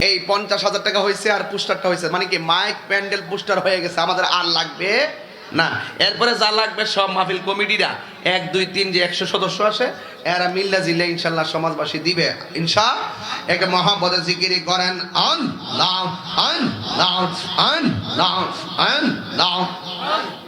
এই পঞ্চাশ হাজার টাকা হয়েছে আর পুস্টারটা হয়েছে। মানে কি, মাইক, প্যান্ডেল, পুস্টার হয়ে গেছে। আমাদের আর লাগবে না। এরপরে যা লাগবে সব মাহফিল কমিটিরা। এক, দুই, তিন যে একশো সদস্য আছে, এরা মিল্লা জিল্লা ইনশাল্লাহ সমাজবাসী দিবে। ইনশা একটা মহাপদে জিকিরি করেন আন লাও আন লাও আন লাও আন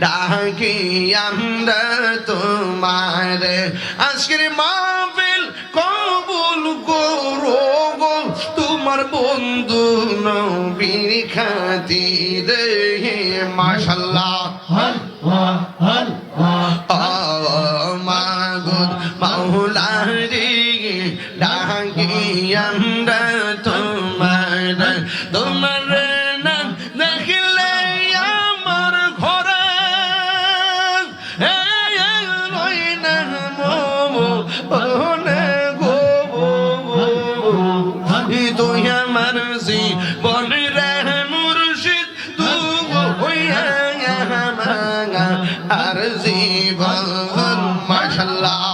ডাকি আমরা তোমার। আজকের মাহফিল কবুল করো গো তোমার বন্ধু নবীর খাতিরে। মাশাল্লাহ। মাগুদ ডাকি আমরা তোমার। তোমার তুই আমার জীবন রে মুর্শিদ তু আর জীবন মাশাল্লাহ।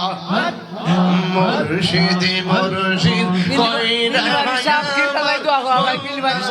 মুর্শিদ মুর্শিদ কইরা মিলিবাড়ি